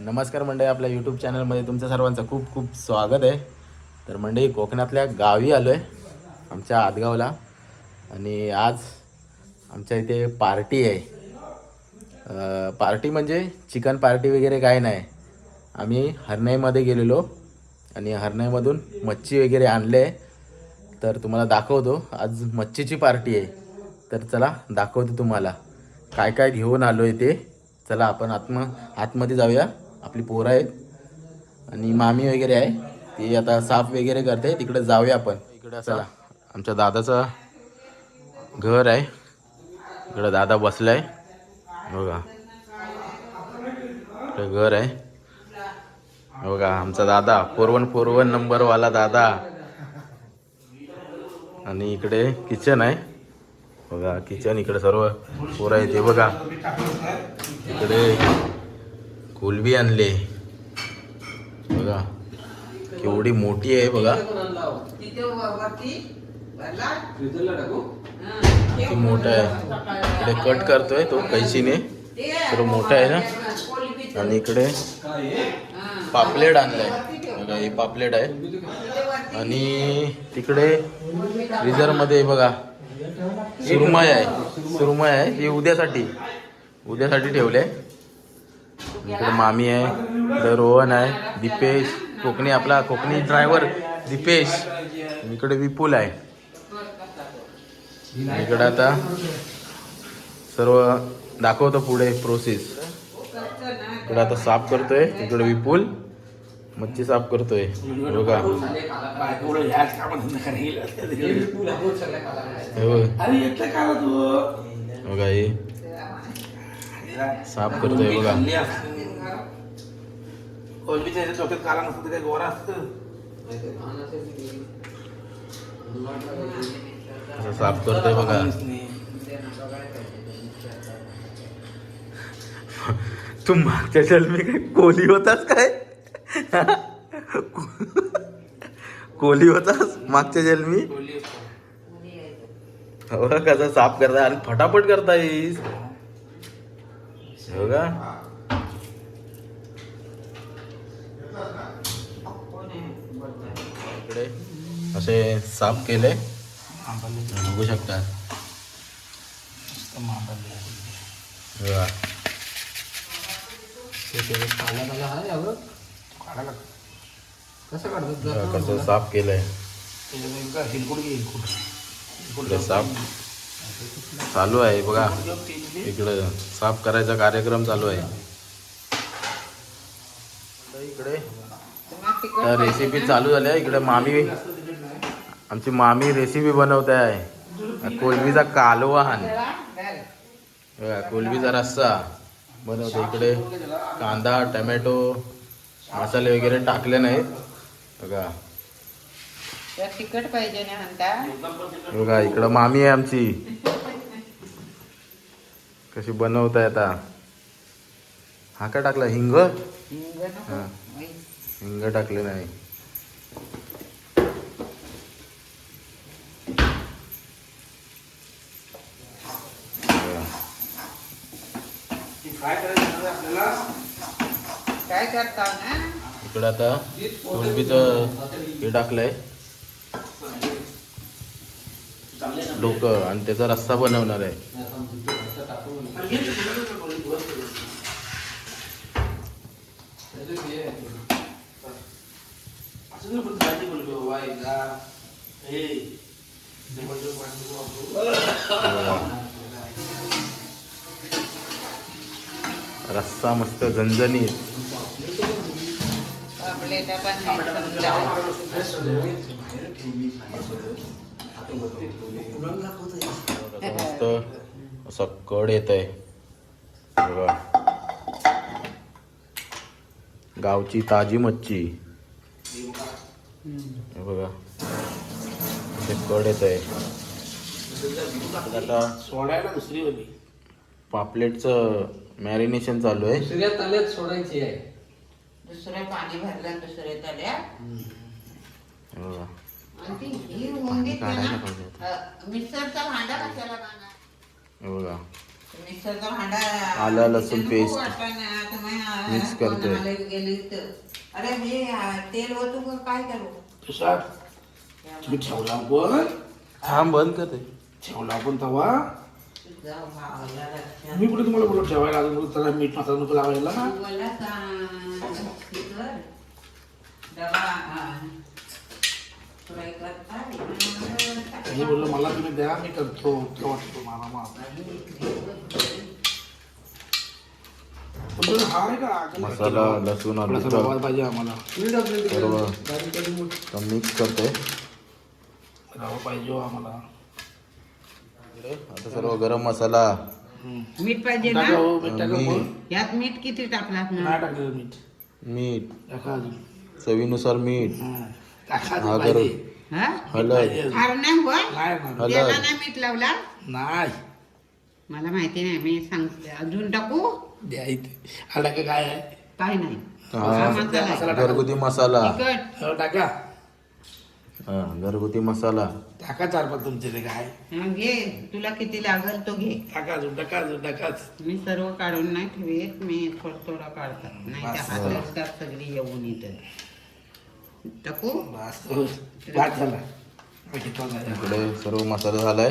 नमस्कार मंडळी आपल्या यूट्यूब चॅनलमध्ये तुमच्या सर्वांचं खूप खूप स्वागत आहे. तर मंडळी कोकणातल्या गावी आलो आहे आमच्या आदगावला आणि आज आमच्या इथे पार्टी आहे. पार्टी म्हणजे चिकन पार्टी वगैरे काय नाही. आम्ही हरणाईमध्ये गेलेलो आणि हरणाईमधून मच्छी वगैरे आणले. तर तुम्हाला दाखवतो आज मच्छीची पार्टी आहे. तर चला दाखवतो तुम्हाला काय काय घेऊन आलो आहे ते. चला आपण आत्म आतमध्ये जाऊया. आपली पोरं आहेत. आणि मामी वगैरे आहे. ती आता साफ वगैरे करते. तिकडे जाऊया आपण. इकडे चला. आमच्या दादाचं घर आहे. इकडे दादा बसलाय. बघा. इकडे घर आहे. बघा आमचा दादा. फोर फोर वन नंबरवाला दादा. आणि इकडे किचन आहे. बघा किचन इकडे सर्व पोरं आहे ते बघा. इकडे कोलबी आणले. बघा केवढी मोठी आहे बघा. किती मोठा आहे. इकडे कट करतोय तो कैशीने तर मोठा आहे ना. आणि इकडे पापलेट आणलाय. बघा हे पापलेट आहे. आणि तिकडे फ्रीजरमध्ये बघा. सुरमय आहे. सुरमई आहे. हे उद्यासाठी. उद्यासाठी ठेवले इकडे मामी आहे इकडे रोहन आहे दीपेश कोकणी आपला कोकणी ड्रायव्हर दीपेश इकडे विपुल आहे. इकडे आता सर्व दाखवतो पुढे प्रोसेस इकडे आता साफ करतोय इकडे विपुल मच्छी साफ करतोय. बघा. बघा हे. साफ करतोय बघा. डोक्यात काला नसतं काय गोरा असतं. साफ करतोय बघा. तू मागच्या जन्मी काय कोली होतास काय? कोली होतास मागच्या जन्मी हो कसं साफ करताय आणि फटाफट करतायस? हो का इकडे असे साफ केले बघू शकता. कसं साफ केलंय हिलकुड हिलकुड साफ चालू आहे बघा. इकडे साफ करायचा कार्यक्रम चालू आहे. इकडे. तर रेसिपी चालू झाल्या इकडे मामी आमची मामी रेसिपी बनवत आहे. कोलबीचा कालवाहन बघा, कोलबीचा रस्सा बनवते इकडे. कांदा टमॅटो मसाले वगैरे टाकले नाहीत. बघा. तर तिखट पाहिजे ना म्हणता. बघा इकडं मामी आहे आमची. कशी बनवत आहे आता. हा का टाकला हिंग? हिंग हा. टाकले नाही. काय करता इकडं आता कोलबीचं हे टाकलंय. डोकं आणि त्याचा रस्सा बनवणार आहे. रस्सा मस्त झणझणीत. मस्त. असं कड येत आहे बघा. गावची ताजी मच्छी. हे बघा. ते कड येत आहे आता सोडायला दुसरी वाली. पापलेटचं मॅरिनेशन चालू आहे. दुसऱ्या तल्यात सोडायची आहे. दुसरं पाणी भरलं आणि दुसरे तल्या हे बघा. ती ही मिक्सरचा भांडा कशाला बांधा बघा मिक्सरचा भांडा आलं, लसूण Mix करतोय. कोणाला गेली तर. अरे हे तेल ओतू का काय करू तुषार तुम्ही ठेवला पण थांब बंद करते ठेवला पण तवा. मी कुठे तुम्हाला बोलत ठेवायला अजून त्याला मीठ मसाला नको लावायला तू. डबा करता. मी बोललो मला तुम्ही द्या मी करतो वाटतो मला हा मसाला लसूण आलं पाहिजे आम्हाला. सर्व मिक्स करते. रवा पाहिजे हो आम्हाला. आता सर्व गरम मसाला. मीठ पाहिजे ना? हो, पण. यात मीठ किती टाकलात ना नाही टाकलेलं मीठ. मीठ. चवीनुसार मीठ. टाका हा, पाहिजे हा. फार नाही होय. त्याला मीठ लावला? नाही. मला माहिती नाही मी सांगते. अजून टाकू? द्या इथे. टाका काय? आहे काय नाही. हा, हा मसाला आहे. घरगुती मसाला. तिखट. हो, टाका. हा घरगुती मसाला. टाका चार पाच तुमचे ते काय. हा, घे. तुला किती लागल तो घे. टाका अजून टाका अजून टाकाच. मी सर्व काढून नाही ठेवीत. मी थोडं थोडं काढतात नाही. त्या सगळी येऊन इथं टाकू. वाट झाला. घेतला नाही. इकडे सर्व मसाला झालाय.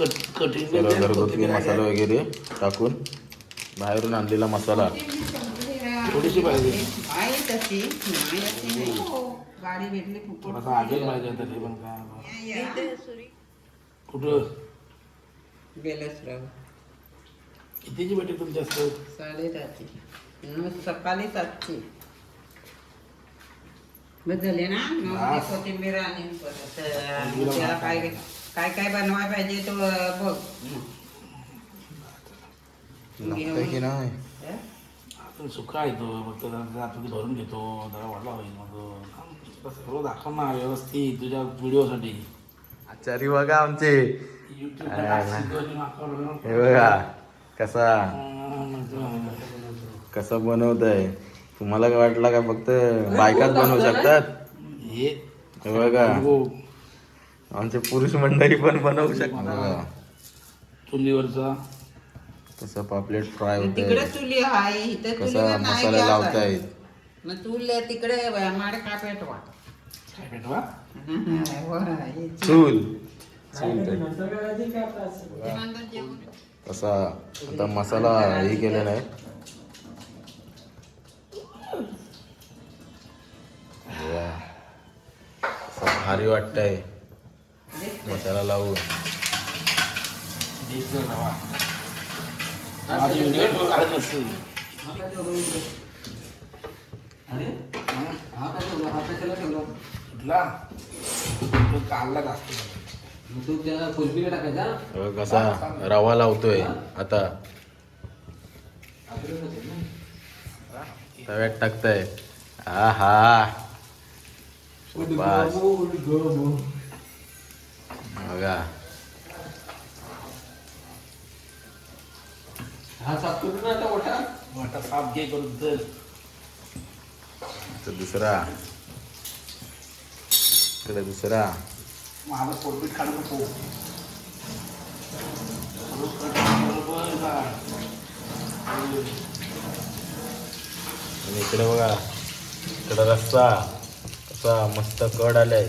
कट- कटिंग सर्व घरगुती मसाला आहे. वगैरे टाकून बाहेरून आणलेला मसाला. थोडीशी पाहिजे. आहे हो. कुठं? गेलंच राव. कितीची भेटेल तुमच्या सकाळी सातची बस झाले ना मग ते बस. कोथिंबीर आणि परत अं, त्याला काय काय काय बनवाय पाहिजे तो अं, बघ लागतंय की नाही हं? आपण सुका येतो फक्त जरा आतमध्ये भरून घेतो जरा वाढला होईल मग तसं सर्व दाखव ना व्यवस्थित तुझ्या व्हिडिओसाठी आचारी बघा आमचे YouTube आहे ला ना. टाक, आणि मागं हे बघा कसा बघा. कसा बनवत तुम्हाला काय वाटलं का फक्त बायकाच बनवू शकतात? हे बघा. हो, आमचे पुरुष मंडळी पण बनवू शकतात. चुलीवरचा. कसं पापलेट फ्राय होत तिकडे चुली आहे इथं कसा मसाला आहे. मग चुल तिकडे माड का पेटवा. काय भेटवा चूल. चूल. कसा आता मसाला हे केलेला आहे. भारी वाटतंय. मसाला लावून. कसा रवा लावतोय आता. तव्यात टाकताय. हा हा बस बघा वाटा साफ घे करून तर तो दुसरा इकडे दुसरा माझं पोटपीठ काढू नको. आणि इकडे बघा इकडे रस्सा कसा मस्त कड आलाय.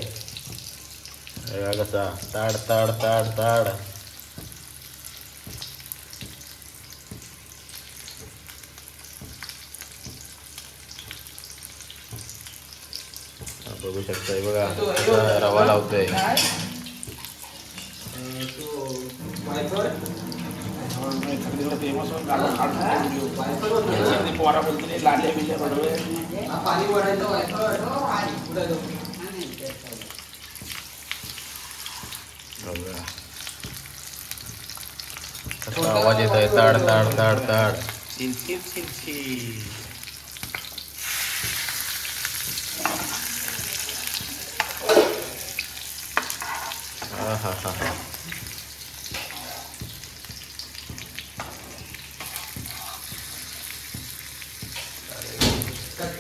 कसा ताड ताड ताड ताड. बघू शकताय बघा रवा लावतोय. सगळीकडे पोरा बोलते आवाज येत आहे ताड ताड ताड ताड. चिंची हा हा हा हा.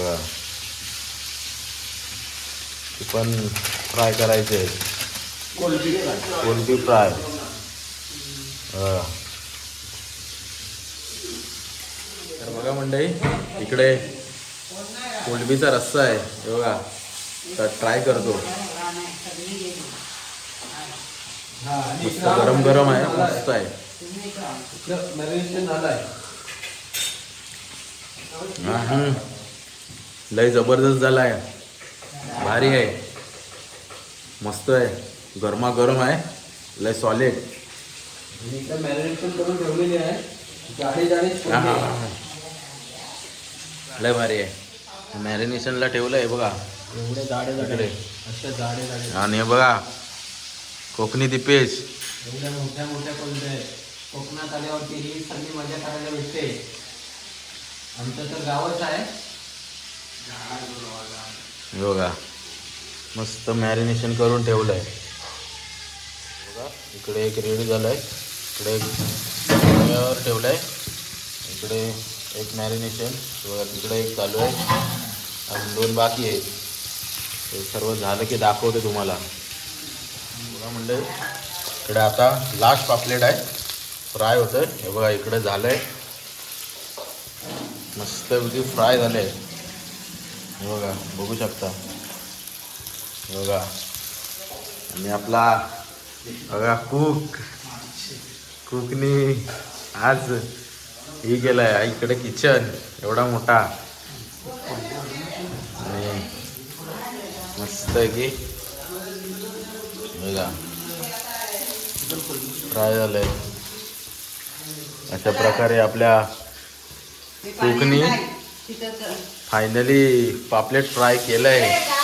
बघा. ते पण फ्राय करायचे. कोलबी फ्राय. तर बघा मंडळी इकडे कोलबीचा रस्सा आहे. हे बघा. तर ट्राय करतो. मस्त गरम गरम आहे. मस्त आहे. हा. लय जबरदस्त झाला आहे. भारी आहे. मस्त आहे. गरमा गरम आहे. लय सॉलिड. लय भारी आहे. मॅरिनेशनला ठेवलं आहे बघा. इकडे. आणि हे बघा. कोकणी दिपेश एवढ्या मोठ्या मोठ्या आहेत कोकणात आल्यावरती ही सगळी मजा करायला भेटते. आमचं तर गावच आहे. बघा. मस्त मॅरिनेशन करून ठेवलं आहे बघा इकडे एक रेडी झालं आहे इकडे एक ठेवलं आहे इकडे एक मॅरिनेशन बघा तिकडे एक चालू आहे. आणि दोन बाकी आहेत. ते सर्व झालं की दाखवते तुम्हाला. बघा म्हणजे इकडे आता लास्ट पापलेट आहे. फ्राय होतं हे बघा इकडे झालं आहे मस्तपैकी फ्राय झालं आहे हे बघा बघू शकता. हे बघा. आणि आपला बघा कुक कुकनी आज ही गेलाय इकडे किचन एवढा मोठा. आणि मस्त आहे की. बघा. फ्राय झालंय. अशा प्रकारे आपल्या कोकणी फायनली पापलेट फ्राय केलं आहे